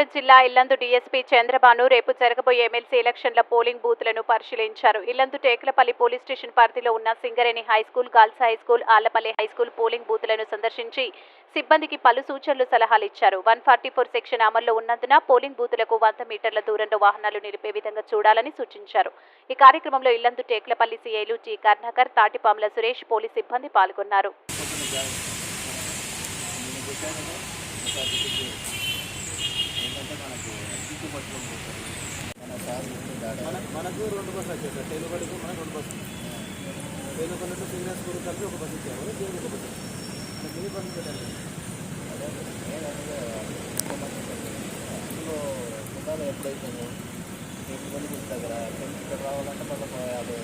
విజయనగరం జిల్లా ఇల్లందు డీఎస్పీ చంద్రబాను రేపు జరగబోయే ఎమ్మెల్సీ ఎలక్షన్ల పోలింగ్ బూత్లను పరిశీలించారు. ఇల్లందు టేకలపల్లి పోలీస్ స్టేషన్ పరిధిలో ఉన్న Singareni high school girls high school Alapalli high school polling బూత్లను సందర్శించి సిబ్బందికి పలు సూచనలు సలహాలు ఇచ్చారు. వన్ ఫార్టీ ఫోర్ సెక్షన్ అమల్లో ఉన్నందున పోలింగ్ బూతులకు వంద మీటర్ల దూరంలో వాహనాలు నిలిపే విధంగా చూడాలని సూచించారు. ఈ కార్యక్రమంలో ఇల్లందు టేక్లపల్లి సీఐలు టి కర్ణాకర్ తాటిపాముల సురేష్ పోలీస్ సిబ్బంది పాల్గొన్నారు. మన మనకు రెండు బస్సులు వచ్చాయి సార్. తెలుగుబడికి మనకు రెండు బస్సులు. తెలుగుబడి టు సీనియర్ స్కూల్ కలిపి ఒక బస్సు ఇచ్చారు. దేవుడికి ఒక బస్సు. మనకి ఏ బస్సు పెట్టాలి కుటాలు ఎప్పుడైతుందో ఎటువంటి దగ్గర ఇక్కడ రావాలంటే మళ్ళీ యాభై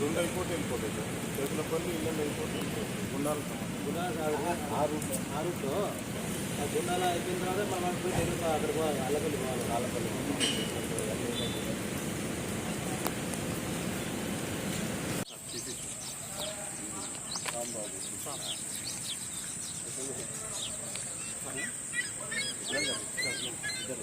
రెండు అయిపోతే వెళ్ళిపోతాయి సార్ చేతులపల్లి ఇల్లు అయిపోతే వెళ్ళిపోతాయి గుండాలు గుణాలు ఆ రూట్ ఆ రూట్లో. గుండాలో అయిపోయిన తర్వాత మనం పోయి అక్కడ పోవాలి అల్లపల్లి పోవాలి అల్లపల్లి ఇద్దరు